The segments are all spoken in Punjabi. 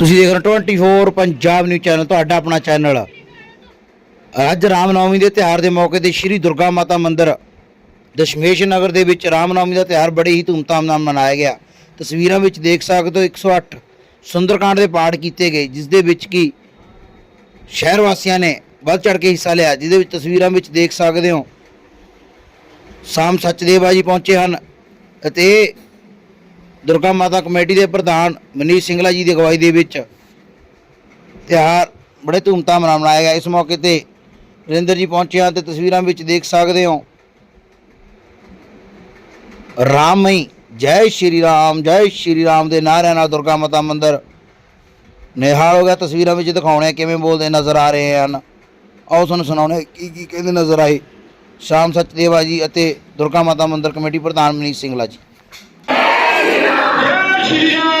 ਤੁਸੀਂ ਦੇਖ ਰਹੇ ਹੋ 24 ਪੰਜਾਬ ਨਿਊਜ਼ ਚੈਨਲ ਤੁਹਾਡਾ ਆਪਣਾ ਚੈਨਲ ਅੱਜ ਰਾਮਨੌਮੀ ਦੇ ਤਿਉਹਾਰ ਦੇ ਮੌਕੇ ਤੇ ਸ਼੍ਰੀ ਦੁਰਗਾ ਮਾਤਾ ਮੰਦਿਰ, ਦਸ਼ਮੇਸ਼ ਨਗਰ ਦੇ ਵਿੱਚ ਰਾਮਨਵਮੀ ਦਾ ਤਿਉਹਾਰ ਬੜੇ ਹੀ ਧੂਮਧਾਮ ਨਾਲ ਮਨਾਇਆ ਗਿਆ। ਤਸਵੀਰਾਂ ਵਿੱਚ ਦੇਖ ਸਕਦੇ ਹੋ 108 ਸੁੰਦਰਕਾਂਡ ਦੇ ਪਾਠ ਕੀਤੇ ਗਏ ਜਿਸ ਦੇ ਵਿੱਚ ਕੀ ਸ਼ਹਿਰ ਵਾਸੀਆਂ ਨੇ ਵੱਧ ਚੜ ਕੇ ਹਿੱਸਾ ਲਿਆ। ਜਿਹਦੇ ਵਿੱਚ ਤਸਵੀਰਾਂ ਵਿੱਚ ਦੇਖ ਸਕਦੇ ਹੋ, ਸ਼ਾਮ ਸੱਚਦੇਵਾ ਜੀ ਪਹੁੰਚੇ ਹਨ ਅਤੇ ਦੁਰਗਾ ਮਾਤਾ ਕਮੇਟੀ ਦੇ ਪ੍ਰਧਾਨ ਮਨੀਸ਼ ਸਿੰਗਲਾ ਜੀ ਦੀ ਅਗਵਾਈ ਦੇ ਵਿੱਚ ਤਿਉਹਾਰ ਬੜੇ ਧੂਮਧਾਮ ਨਾਲ ਮਨਾਇਆ ਗਿਆ। ਇਸ ਮੌਕੇ ਤੇ ਰਿੰਦਰ ਜੀ ਪਹੁੰਚਿਆ ਹਨ ਤੇ ਤਸਵੀਰਾਂ ਵਿੱਚ ਦੇਖ ਸਕਦੇ ਹੋ। ਰਾਮਈ ਜੈ ਸ਼੍ਰੀ ਰਾਮ, ਜੈ ਸ਼੍ਰੀ ਰਾਮ ਦੇ ਨਾਰਿਆਂ ਨਾਲ ਦੁਰਗਾ ਮਾਤਾ ਮੰਦਿਰ ਨਿਹਾਲ ਹੋ ਗਿਆ। ਤਸਵੀਰਾਂ ਵਿੱਚ ਦਿਖਾਉਣੇ ਕਿਵੇਂ ਬੋਲਦੇ ਨਜ਼ਰ ਆ ਰਹੇ ਹਨ। ਆਓ ਤੁਹਾਨੂੰ ਸੁਣਾਉਣੇ ਕੀ ਕੀ ਕਹਿੰਦੇ ਨਜ਼ਰ ਆਏ। ਸ਼ਾਮ ਸਚਦੇਵਾ ਜੀ ਅਤੇ ਦੁਰਗਾ ਮਾਤਾ ਮੰਦਿਰ ਕਮੇਟੀ ਪ੍ਰਧਾਨ ਮਨੀਸ਼ ਸਿੰਗਲਾ ਜੀ। ਜੈ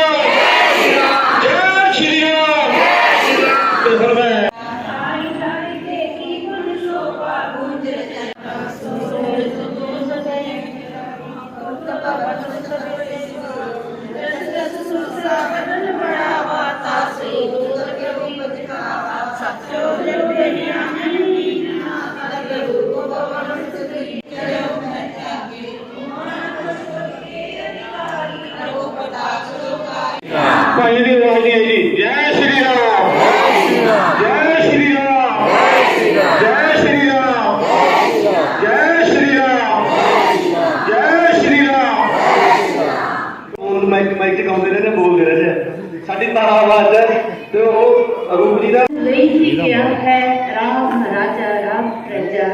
ਮਾਈਕ ਮਾਈਕ ਤੇ ਗਾਉਂਦੇ ਰਹੇ ਨੇ ਬੋਲਦੇ ਰਹੇ ਨੇ ਸਾਡੀ ਤਾਰਾ ਆਵਾਜ਼ ਹੈ ਤੇ ਉਹ ਰੂਪ ਜੀ ਦਾ ਲਈ ਹੀ ਗਿਆ ਹੈ, ਰਾਮ ਰਾਜਾ, ਰਾਮ ਪ੍ਰਜਾ।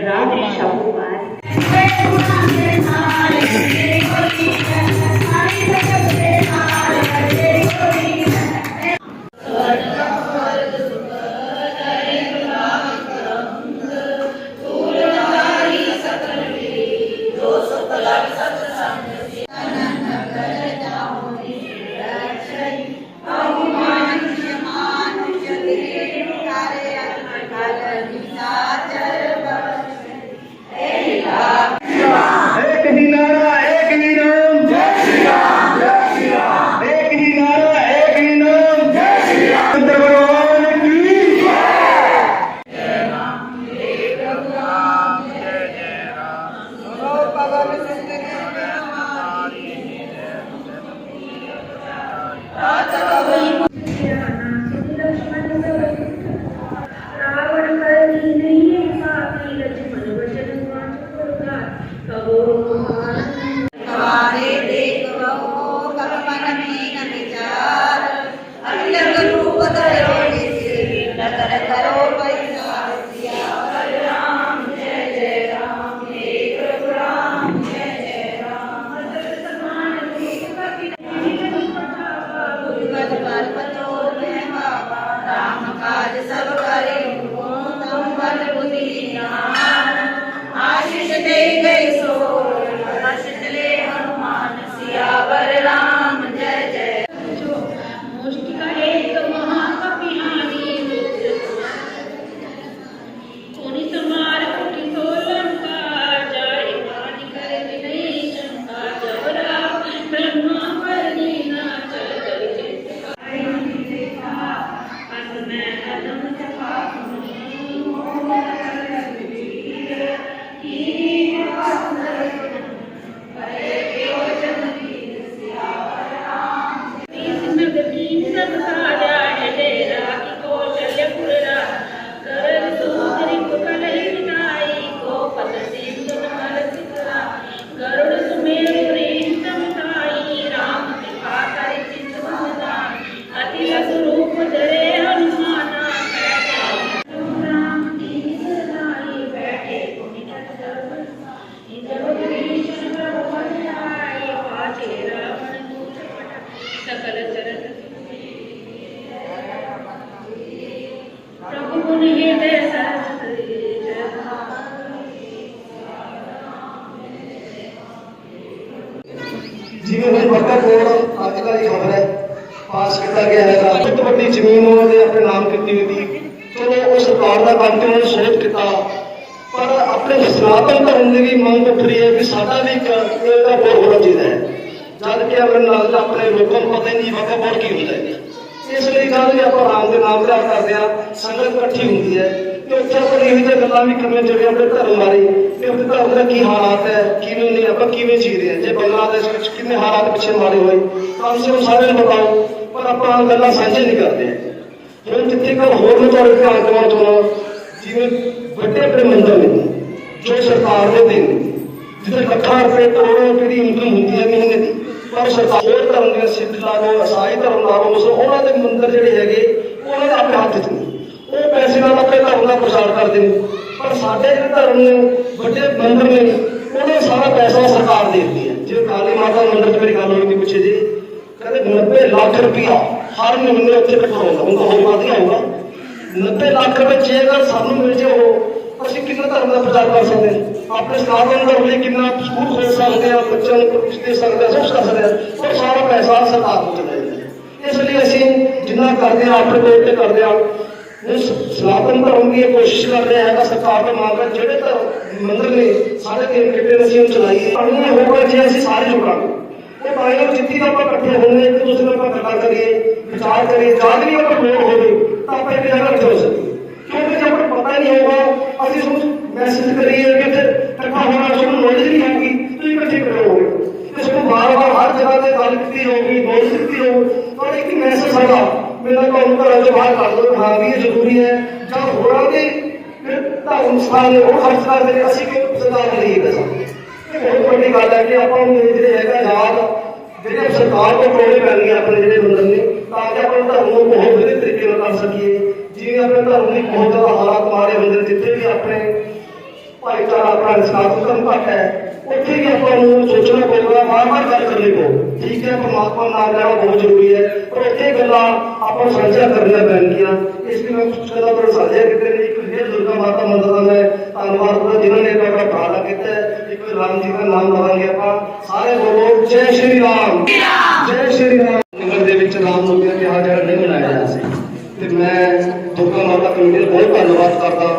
ਰਾਮ ਸ਼ਾਹੂਕਾਰ एक né? Dando. पटा सकल चरण प्रभु गुण हृदय सरस्वती जय ਜਿਵੇਂ ਹੁਣ ਵੱਡਾ ਕੋਡ ਅੱਜ ਕੱਲ੍ਹ ਦੀ ਖਬਰ ਹੈ ਪਾਸ ਕੀਤਾ ਗਿਆ ਹੈਗਾ ਬਹੁਤ ਵੱਡੀ ਜ਼ਮੀਨ ਉਹਨਾਂ ਨੇ ਆਪਣੇ ਨਾਮ ਕੀਤੀ ਹੋਈ ਸੀ ਚਲੋ ਉਹ ਸਰਕਾਰ ਦਾ ਕੰਮ ਤੇ ਉਹਨਾਂ ਨੇ ਸੋਚ ਕੀਤਾ ਪਰ ਆਪਣੇ ਸਨਾਤਨ ਧਰਮ ਦੀ ਵੀ ਮੰਗ ਉੱਠ ਰਹੀ ਹੈ ਕਿ ਸਾਡਾ ਵੀ ਇੱਕ ਇਹਦਾ ਬੋਰ ਹੋਣਾ ਚਾਹੀਦਾ ਹੈ ਜਦ ਕਿ ਅਮਰਨਾਥ ਦਾ ਆਪਣੇ ਲੋਕਾਂ ਨੂੰ ਪਤਾ ਹੀ ਨਹੀਂ ਵਾਕਾ ਬੋਰ ਕੀ ਹੁੰਦਾ ਹੈ। ਇਸ ਲਈ ਜਦ ਵੀ ਆਪਾਂ ਰਾਮ ਦੇ ਨਾਮ ਦਾ ਕਰਦੇ ਆ ਸੰਗਤ ਇਕੱਠੀ ਹੁੰਦੀ ਹੈ। ਤੇ ਉੱਥੇ ਆਪਾਂ ਇਹ ਜਿਹੀਆਂ ਗੱਲਾਂ ਵੀ ਕਰਨੀਆਂ ਜਿਹੜੀਆਂ ਆਪਣੇ ਧਰਮ ਬਾਰੇ ਤੇ ਆਪਣੇ ਧਰਮ ਦਾ ਕੀ ਹਾਲਾਤ ਹੈ, ਕਿਵੇਂ ਨਹੀਂ, ਆਪਾਂ ਕਿਵੇਂ ਜੀ ਰਹੇ ਹਾਂ। ਜੇ ਬੰਗਲਾਦੇਸ਼ ਵਿੱਚ ਕਿੰਨੇ ਹਾਲਾਤ ਪਿੱਛੇ ਮਾਰੇ ਹੋਏ, ਤਾਂ ਸੇ ਕਮ ਸਾਰਿਆਂ ਨੂੰ ਬਤਾਓ, ਪਰ ਆਪਾਂ ਗੱਲਾਂ ਸਾਂਝੇ ਨਹੀਂ ਕਰਦੇ। ਹੁਣ ਜਿੱਥੇ ਕੋਈ ਹੋਰ ਮੈਂ ਤੁਹਾਡੇ ਧਿਆਨ ਦਿਵਾਉਣਾ ਚਾਹੁੰਦਾ ਜਿਵੇਂ ਵੱਡੇ ਵੱਡੇ ਮੰਦਰ ਨੇ, ਜੋ ਸਰਕਾਰ ਨੇ ਦੇਣ ਜਿੱਥੇ ਲੱਖਾਂ ਰੁਪਏ ਕਰੋੜਾਂ ਰੁਪਏ ਦੀ ਇਨਕਮ ਹੁੰਦੀ ਹੈ ਮਹੀਨੇ ਦੀ ਪਰ ਹੋਰ ਧਰਮ ਦੀਆਂ ਸਿੱਖ ਲਾ ਲਓ ਈਸਾਈ ਧਰਮ ਲਾ ਲਓ ਉਹਨਾਂ ਦੇ ਮੰਦਰ ਜਿਹੜੇ ਹੈਗੇ, ਉਹਨਾਂ ਦੇ ਆਪਣੇ ਹੱਥ 'ਚ ਉਹ ਪੈਸੇ ਨਾਲ ਆਪਣੇ ਧਰਮ ਦਾ ਪ੍ਰਚਾਰ ਕਰਦੇ ਨੇ। ਪਰ ਸਾਡੇ ਜਿਹੜੇ ਧਰਮ ਨੇ, ਵੱਡੇ ਮੰਦਰ ਨੇ, ਉਹਨਾਂ ਦਾ ਸਾਰਾ ਪੈਸਾ ਸਰਕਾਰ ਦੇ ਦਿੱਤੀ ਹੈ। ਜਿਵੇਂ ਕਾਲੀ ਮਾਤਾ ਮੰਦਰ 'ਚ ਮੇਰੀ ਗੱਲ ਹੋਈ ਸੀ ਪਿੱਛੇ ਜੀ ਕਹਿੰਦੇ 90 ਲੱਖ ਰੁਪਇਆ ਹਰ ਮਹੀਨੇ ਉੱਥੇ ਕਟਵਾਉਂਦਾ ਹੁੰਦਾ ਹੋਰ ਵਧੀਆ ਹੋਊਗਾ। 90 ਲੱਖ ਰੁਪਏ ਜੇ ਅਗਰ ਸਾਨੂੰ ਮਿਲ ਜੇ ਉਹ ਕਿੰਨਾ ਧਰਮ ਦਾ ਪ੍ਰਚਾਰ ਕਰ ਸਕਦੇ ਹਾਂ ਆਪਣੇ ਸਨਾਤਨ ਧਰਮ ਲਈ ਕਿੰਨਾ ਸਕੂਲ ਖੋਲ ਸਕਦੇ ਹਾਂ ਬੱਚਿਆਂ ਨੂੰ ਕੁਝ ਦੇ ਸਕਦੇ ਹਾਂ ਸਭ ਕਰ ਸਕਦੇ ਹਾਂ ਪਰ ਸਾਰਾ ਪੈਸਾ ਸਰਕਾਰ ਨੂੰ ਚਲਾ ਜਾਂਦਾ ਇਸ ਲਈ ਅਸੀਂ ਜਿੰਨਾ ਕਰਦੇ ਹਾਂ ਆਪਣੇ ਕੋਲ ਤੇ ਕਰਦੇ ਹਾਂ ਉਸ ਸਨਾਤਨ ਧਰਮ ਦੀ ਇਹ ਕੋਸ਼ਿਸ਼ ਕਰ ਰਿਹਾ ਤਾਂ ਸਰਕਾਰ ਤੋਂ ਮੰਗ ਕਰ ਜਿਹੜੇ ਧਰਮ ਮੰਦਰ ਨੇ, ਸਾਰੇ ਦੇਵ ਕਿਤੇ ਅਸੀਂ ਉਹਨੂੰ ਚਲਾਈਏ। ਪਾਣੀ ਹੋਊਗਾ, ਜੇ ਅਸੀਂ ਸਾਰੇ ਜੁੜਾਂਗੇ। ਇਹ ਬਾਈਆਂ ਜਿੱਤੀ ਆਪਾਂ ਇਕੱਠੇ ਹੁੰਦੇ ਇੱਕ ਦੂਸਰੇ ਨਾਲ ਆਪਾਂ ਗੱਲਾਂ ਕਰੀਏ, ਵਿਚਾਰ ਕਰੀਏ, ਜਦ ਵੀ ਆਪਾਂ ਲੋੜ ਹੋਵੇ ਤਾਂ ਆਪਾਂ ਇੱਕ ਜਗ੍ਹਾ ਇਕੱਠੇ ਹੋ ਸਕੀਏ। ਕਿਉਂਕਿ ਜੇ ਆਪਾਂ ਨੂੰ ਪਤਾ ਨਹੀਂ ਹੋਊਗਾ ਅਸੀਂ ਤੁਹਾਨੂੰ ਮੈਸੇਜ ਕਰੀਏ ਕਿ ਇੱਥੇ ਹੋਣਾ ਸਾਨੂੰ ਨੌਲੇਜ ਨਹੀਂ ਹੋਊਗੀ ਤੁਸੀਂ ਇਕੱਠੇ ਕਰੋਗੇ ਤੇ ਸਾਨੂੰ ਵਾਰ-ਵਾਰ ਹਰ ਜਗ੍ਹਾ ਤੇ ਗੱਲ ਕੀਤੀ ਹੋਊਗੀ ਨੌਲੇਜ ਦਿੱਤੀ ਹੋਊਗੀ ਪਰ ਇੱਕ ਮੈਸੇਜ ਸਾਡਾ ਮੇਰਾ ਤੁਹਾਨੂੰ ਘਰਾਂ ਚੋਂ ਬਾਹਰ ਕਰ ਦੋ ਹਾਂ ਵੀ ਇਹ ਜ਼ਰੂਰੀ ਹੈ, ਜਾਂ ਹੋਰਾਂ ਦੇ ਫਿਰ ਧਰਮ ਨੇ ਉਹ ਖਰਚ ਕਰਦੇ ਨੇ ਅਸੀਂ ਕਿਉਂ ਸਰਕਾਰ ਦੇ ਲਈ ਇਹ ਬਹੁਤ ਵੱਡੀ ਗੱਲ ਹੈ ਕਿ ਆਪਾਂ ਨੂੰ ਜਿਹੜੇ ਹੈਗਾ ਯਾਦ ਜਿਹੜੇ ਸਰਕਾਰ ਕੋਲ ਟੋਲੇ ਪੈਣਗੇ ਆਪਣੇ ਜਿਹੜੇ ਬੰਦੇ ਨੇ, ਤਾਂ ਕਿ ਆਪਾਂ ਧਰਮ ਨੂੰ ਬਹੁਤ ਵਧੀਆ ਤਰੀਕੇ ਨਾਲ ਕਰ ਸਕੀਏ। ਜਿਵੇਂ ਆਪਣੇ ਧਰਮ ਦੀ ਬਹੁਤ ਜ਼ਿਆਦਾ ਹਾਲਾਤ ਮਾਰੇ ਹੁੰਦੇ ਨੇ, ਜਿੱਥੇ ਵੀ ਆਪਣੇ ਭਾਈਚਾਰਾ ਆਪਣਾ ਇਨਸਾਫ ਧਰਮ ਘੱਟ ਹੈ ਉੱਥੇ ਵੀ ਆਪਾਂ ਨੂੰ ਸੋਚਣਾ ਪਊਗਾ ਵਾਰ-ਵਾਰ ਗੱਲ ਕਰਨੀ ਪਊ। ਠੀਕ ਹੈ ਪਰਮਾਤਮਾ ਨਾਲ ਲੈਣਾ ਬਹੁਤ ਜ਼ਰੂਰੀ ਹੈ ਪਰ ਇੱਥੇ ਗੱਲਾਂ ਆਪਾਂ ਨੂੰ ਸਾਂਝਾ ਕਰਨੀਆਂ ਪੈਣਗੀਆਂ। ਇਸ ਲਈ ਮੈਂ ਕੁਝ ਗੱਲਾਂ ਤੁਹਾਡੇ ਸਾਂਝਾ ਕੀਤੇ ਨੇ ਇੱਕ ਫਿਰ ਦੁਰਗਾ ਮਾਤਾ ਮੰਦਰ ਦਾ ਮੈਂ ਧੰਨਵਾਦ ਕਰਦਾ ਜਿਨ੍ਹਾਂ ਨੇ ਮੇਰਾ ਉਪਰਾਲਾ ਕੀਤਾ ਹੈ। ਇੱਕ ਰਾਮ ਜੀ ਦਾ ਨਾਮ ਲਵਾਂਗੇ ਆਪਾਂ। ਸਾਰੇ ਬੋਲੋ ਜੈ ਸ਼੍ਰੀ ਰਾਮ। ਜੈ ਸ਼੍ਰੀ ਰਾਮ। ਨਗਰ ਦੇ ਵਿੱਚ ਰਾਮ ਨਵਮੀ ਦਾ ਤਿਉਹਾਰ ਜਿਹੜਾ ਨਹੀਂ ਮਨਾਇਆ ਜਾ ਸੀ। ਤੇ ਮੈਂ ਦੁਰਗਾ ਮਾਤਾ ਬਹੁਤ ਧੰਨਵਾਦ ਕਰਦਾ।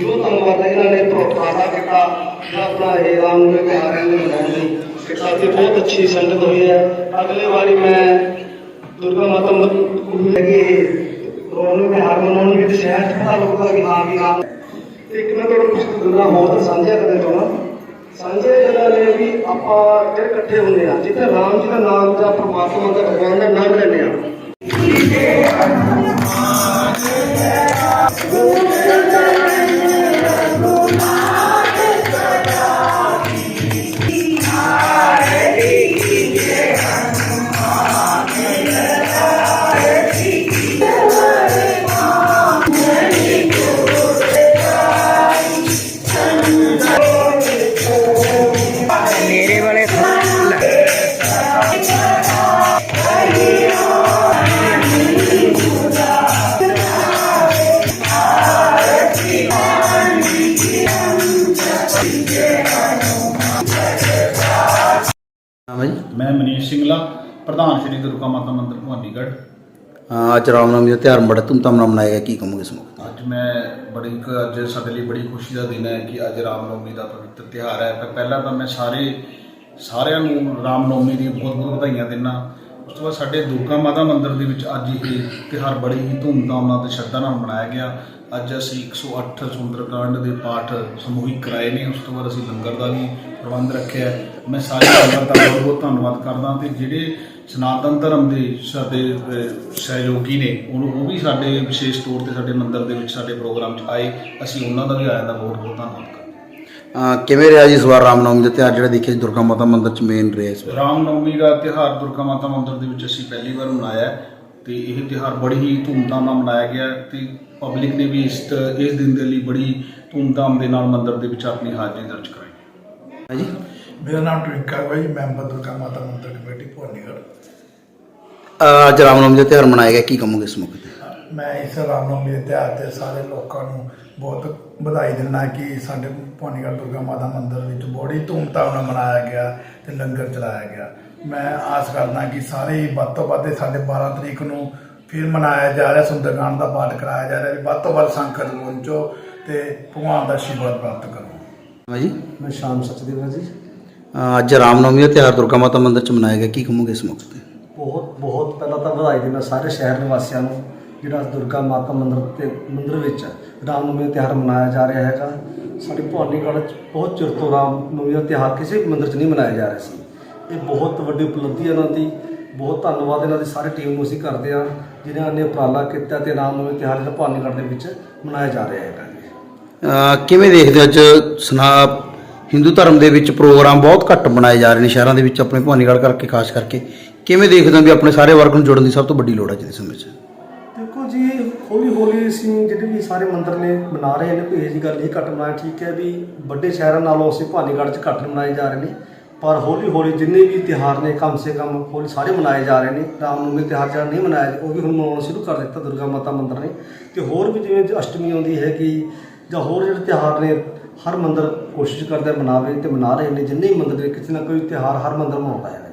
ਜੋ ਧੰਨਵਾਦ ਇਹਨਾਂ ਨੇ ਪ੍ਰੋਤਸਾਹਨ ਕੀਤਾ ਜਿਹੜਾ ਆਪਣਾ ਇਹ ਰਾਮ ਨੂੰ ਤਿਉਹਾਰ ਹੈ ਮਨਾਉਣ ਲਈ ਕੀਤਾ ਬਹੁਤ ਅੱਛੀ ਸੰਗਤ ਹੋਈ ਹੈ। ਅਗਲੇ ਵਾਰੀ ਮੈਂ ਦੁਰਗਾ ਮਾਤਾ ਮੰਦਰ ਰੋਣ ਨੂੰ ਤਿਉਹਾਰ ਮਨਾਉਣ ਵਿੱਚ ਸ਼ਹਿਰ ਪਤਾ ਲੱਗੂਗਾ ਕਿ ਹਾਂ ਵੀ ਰਾਮ ਇੱਕ ਮੈਂ ਤੁਹਾਨੂੰ ਕੁਝ ਗੱਲਾਂ ਹੋਰ ਸਾਂਝੀਆਂ ਕਰਨਾ ਚਾਹੁੰਦਾ। ਸਾਂਝੇ ਗੱਲਾਂ ਨੇ ਵੀ ਆਪਾਂ ਜਿਹੜੇ ਇਕੱਠੇ ਹੁੰਦੇ ਆ ਜਿੱਥੇ ਰਾਮ ਜੀ ਦਾ ਨਾਮ ਜਾਂ ਪ੍ਰਮਾਤਮਾ ਦਾ ਭਗਵਾਨ ਦਾ ਨਾਮ ਲੈਂਦੇ ਆ ਨਾਮ ਸਿੰਘਲਾ ਪ੍ਰਧਾਨ ਸ਼੍ਰੀ ਦੁਰਗਾ ਮਾਤਾ ਮੰਦਿਰ ਭਵਾਨੀਗੜ੍ਹ। ਅੱਜ ਰਾਮਨਵਮੀ ਦਾ ਤਿਉਹਾਰ ਬੜਾ ਧੂਮਧਾਮ ਨਾਲ ਮਨਾਇਆ ਗਿਆ ਕੀ ਕਹੋਗੇ ਇਸ ਮੌਕੇ ਅੱਜ ਮੈਂ ਬੜੀ ਇੱਕ ਅੱਜ ਸਾਡੇ ਲਈ ਬੜੀ ਖੁਸ਼ੀ ਦਾ ਦਿਨ ਹੈ ਕਿ ਅੱਜ ਰਾਮਨਵਮੀ ਦਾ ਪਵਿੱਤਰ ਤਿਉਹਾਰ ਹੈ। ਪਰ ਪਹਿਲਾਂ ਤਾਂ ਮੈਂ ਸਾਰੇ ਸਾਰਿਆਂ ਨੂੰ ਰਾਮਨਵਮੀ ਦੀਆਂ ਬਹੁਤ ਬਹੁਤ ਵਧਾਈਆਂ ਦਿੰਦਾ। ਉਸ ਤੋਂ ਬਾਅਦ ਸਾਡੇ ਦੁਰਗਾ ਮਾਤਾ ਮੰਦਿਰ ਦੇ ਵਿੱਚ ਅੱਜ ਇਹ ਤਿਉਹਾਰ ਬੜੀ ਹੀ ਧੂਮਧਾਮ ਨਾਲ ਤੇ ਸ਼ਰਧਾ ਨਾਲ ਮਨਾਇਆ ਗਿਆ। ਅੱਜ ਅਸੀਂ 108 ਸੁੰਦਰਕਾਂਡ ਦੇ ਪਾਠ ਸਮੂਹਿਕ ਕਰਾਏ ਨੇ। ਉਸ ਤੋਂ ਬਾਅਦ ਅਸੀਂ ਲੰਗਰ ਦਾ ਵੀ ਪ੍ਰਬੰਧ ਰੱਖਿਆ ਹੈ। ਮੈਂ ਸਾਰੇ ਸੰਗਤ ਦਾ ਬਹੁਤ ਬਹੁਤ ਧੰਨਵਾਦ ਕਰਦਾ ਤੇ ਜਿਹੜੇ ਸਨਾਤਨ ਧਰਮ ਦੇ ਸਾਡੇ ਸਹਿਯੋਗੀ ਨੇ ਉਹਨੂੰ ਉਹ ਵੀ ਸਾਡੇ ਵਿਸ਼ੇਸ਼ ਤੌਰ ਤੇ ਸਾਡੇ ਮੰਦਿਰ ਦੇ ਵਿੱਚ ਸਾਡੇ ਪ੍ਰੋਗਰਾਮ 'ਚ ਆਏ ਅਸੀਂ ਉਹਨਾਂ ਦਾ ਵੀ ਆਇਆਂ ਦਾ ਬਹੁਤ ਬਹੁਤ ਧੰਨਵਾਦ ਕਰਦੇ ਕਿਵੇਂ ਰਿਹਾ ਜੀ ਇਸ ਵਾਰ ਰਾਮਨਵਮੀ ਦਾ ਤਿਉਹਾਰ ਜਿਹੜਾ ਦੇਖਿਆ ਜੀ ਦੁਰਗਾ ਮਾਤਾ ਮੰਦਿਰ ਚ ਮੇਨ ਰਿਹਾ ਇਸ ਵਾਰ? ਰਾਮ ਨਵਮੀ ਦਾ ਤਿਉਹਾਰ ਦੁਰਗਾ ਮਾਤਾ ਮੰਦਿਰ ਦੇ ਵਿੱਚ ਅਸੀਂ ਪਹਿਲੀ ਵਾਰ ਮਨਾਇਆ ਤੇ ਇਹ ਤਿਉਹਾਰ ਬੜੀ ਹੀ ਧੂਮਧਾਮ ਨਾਲ ਮਨਾਇਆ ਗਿਆ ਤੇ ਪਬਲਿਕ ਨੇ ਵੀ ਇਸ ਇਸ ਦਿਨ ਦੇ ਲਈ ਬੜੀ ਧੂਮਧਾਮ ਦੇ ਨਾਲ ਮੰਦਿਰ ਦੇ ਵਿੱਚ ਆਪਣੀ ਹਾਜ਼ਰੀ ਦਰਜ ਕਰਾਈ ਹੈ। ਜੀ ਮੇਰਾ ਨਾਮ ਟਵਿੰਕਾ ਹੈ ਜੀ ਮੈਂਬਰ ਦੁਰਗਾ ਮਾਤਾ ਮੰਦਿਰ ਕਮੇਟੀ ਭਵਾਨੀਗੜ੍ਹ। ਅੱਜ ਰਾਮਨਵਮੀ ਦਾ ਤਿਉਹਾਰ ਮਨਾਇਆ ਗਿਆ ਕੀ ਕਹੋਗੇ ਇਸ ਮੌਕੇ ਤੇ? ਮੈਂ ਇਸ ਰਾਮਨਵਮੀ ਦੇ ਤਿਉਹਾਰ ਤੇ ਸਾਰੇ ਲੋਕਾਂ ਨੂੰ ਬਹੁਤ ਵਧਾਈ ਦਿੰਦਾ ਕਿ ਸਾਡੇ ਭਵਾਨੀਗੜ੍ਹ ਦੁਰਗਾ ਮਾਤਾ ਮੰਦਿਰ ਵਿੱਚ ਬੜੀ ਧੂਮਧਾਮ ਨਾਲ ਮਨਾਇਆ ਗਿਆ ਤੇ ਲੰਗਰ ਚਲਾਇਆ ਗਿਆ। ਮੈਂ ਆਸ ਕਰਦਾ ਕਿ ਸਾਰੇ ਹੀ ਵੱਧ ਤੋਂ ਵੱਧ ਸਾਡੇ 12 ਤਰੀਕ ਨੂੰ ਫਿਰ ਮਨਾਇਆ ਜਾ ਰਿਹਾ ਸੁੰਦਰਕਾਂਡ ਦਾ ਪਾਠ ਕਰਾਇਆ ਜਾ ਰਿਹਾ ਵੀ ਵੱਧ ਤੋਂ ਵੱਧ ਸੰਗਤ ਪਹੁੰਚੋ ਤੇ ਭਗਵਾਨ ਦਾ ਆਸ਼ੀਰਵਾਦ ਪ੍ਰਾਪਤ ਕਰੋ। ਜੀ? ਮੈਂ ਸ਼ਾਮ ਸਚਦੇਵ ਜੀ। ਅੱਜ ਰਾਮਨਵਮੀ ਦਾ ਤਿਉਹਾਰ ਦੁਰਗਾ ਮਾਤਾ ਮੰਦਿਰ ਚ ਮਨਾਇਆ ਗਿਆ। ਕੀ ਕਹੋਗੇ ਇਸ ਮੌਕੇ ਤੇ? ਬਹੁਤ ਬਹੁਤ ਪਹਿਲਾਂ ਤਾਂ ਵਧਾਈ ਦੇਣਾ ਸਾਰੇ ਸ਼ਹਿਰ ਨਿਵਾਸੀਆਂ ਨੂੰ ਜਿਹੜਾ ਦੁਰਗਾ ਮਾਤਾ ਮੰਦਿਰ ਤੇ ਮੰਦਿਰ ਵਿੱਚ ਰਾਮਨਵਮੀ ਦਾ ਤਿਉਹਾਰ ਮਨਾਇਆ ਜਾ ਰਿਹਾ ਹੈਗਾ। ਸਾਡੇ ਭਵਾਨੀਗੜ੍ਹ 'ਚ ਬਹੁਤ ਚਿਰ ਤੋਂ ਰਾਮਨਵਮੀ ਦਾ ਤਿਉਹਾਰ ਕਿਸੇ ਵੀ ਮੰਦਿਰ 'ਚ ਨਹੀਂ ਮਨਾਇਆ ਜਾ ਰਿਹਾ ਸੀ। ਇਹ ਬਹੁਤ ਵੱਡੀ ਉਪਲਬਧੀ ਹੈ ਇਹਨਾਂ ਦੀ। ਬਹੁਤ ਧੰਨਵਾਦ ਇਹਨਾਂ ਦੀ ਸਾਰੀ ਟੀਮ ਨੂੰ ਅਸੀਂ ਕਰਦੇ ਹਾਂ ਜਿਨ੍ਹਾਂ ਨੇ ਉਪਰਾਲਾ ਕੀਤਾ ਤੇ ਰਾਮਨਵਮੀ ਤਿਉਹਾਰ ਜਿਹੜਾ ਭਵਾਨੀਗੜ੍ਹ ਦੇ ਵਿੱਚ ਮਨਾਇਆ ਜਾ ਰਿਹਾ ਹੈਗਾ ਕਿਵੇਂ ਦੇਖਦੇ ਅੱਜ ਸਨਾ ਹਿੰਦੂ ਧਰਮ ਦੇ ਵਿੱਚ ਪ੍ਰੋਗਰਾਮ ਬਹੁਤ ਘੱਟ ਬਣਾਏ ਜਾ ਰਹੇ ਨੇ ਸ਼ਹਿਰਾਂ ਦੇ ਵਿੱਚ ਆਪਣੇ ਭਵਾਨੀਗੜ੍ਹ ਕਰਕੇ, ਖਾਸ ਕਰਕੇ। ਕਿਵੇਂ ਦੇਖਦੇ ਹੋ ਵੀ ਆਪਣੇ ਸਾਰੇ ਵਰਗ ਨੂੰ ਜੋੜਨ ਦੀ ਸਭ ਤੋਂ ਵੱਡੀ ਲੋੜ ਹੈ ਅੱਜ ਦੇ ਸਮੇਂ 'ਚ? ਦੇਖੋ ਜੀ ਹੌਲੀ ਹੌਲੀ ਅਸੀਂ ਜਿਹੜੇ ਵੀ ਸਾਰੇ ਮੰਦਰ ਨੇ ਮਨਾ ਰਹੇ ਨੇ, ਕੋਈ ਇਹੋ ਜੀ ਗੱਲ ਨਹੀਂ ਘੱਟ ਮਨਾਇਆ ਠੀਕ ਹੈ ਵੀ ਵੱਡੇ ਸ਼ਹਿਰਾਂ ਨਾਲੋਂ ਅਸੀਂ ਭਵਾਨੀਗੜ੍ਹ 'ਚ ਘੱਟ ਮਨਾਏ ਜਾ ਰਹੇ ਨੇ। ਪਰ ਹੌਲੀ ਹੌਲੀ ਜਿੰਨੇ ਵੀ ਤਿਉਹਾਰ ਨੇ, ਕਮ ਸੇ ਕਮ ਹੌਲੀ ਸਾਰੇ ਮਨਾਏ ਜਾ ਰਹੇ ਨੇ। ਰਾਮਨਵਮੀ ਤਿਉਹਾਰ ਜਿਹੜਾ ਨਹੀਂ ਮਨਾਇਆ, ਉਹ ਵੀ ਹੁਣ ਮਨਾਉਣਾ ਸ਼ੁਰੂ ਕਰ ਦਿੱਤਾ ਦੁਰਗਾ ਮਾਤਾ ਮੰਦਰ ਨੇ। ਤੇ ਹੋਰ ਵੀ ਜਿਵੇਂ ਅਸ਼ਟਮੀ ਆਉਂਦੀ ਹੈਗੀ ਜਾਂ ਹੋਰ ਜਿਹੜੇ ਤਿਉਹਾਰ ਨੇ ਹਰ ਮੰਦਰ ਕੋਸ਼ਿਸ਼ ਕਰਦਾ ਮਨਾਵੇ ਤੇ ਮਨਾ ਰਹੇ ਨੇ। ਜਿੰਨੇ ਵੀ ਮੰਦਰ ਨੇ, ਕਿਸੇ ਨਾ ਕੋਈ ਤਿਉਹਾਰ ਹਰ ਮੰਦਰ ਮਨਾਉਂਦਾ ਹੈ।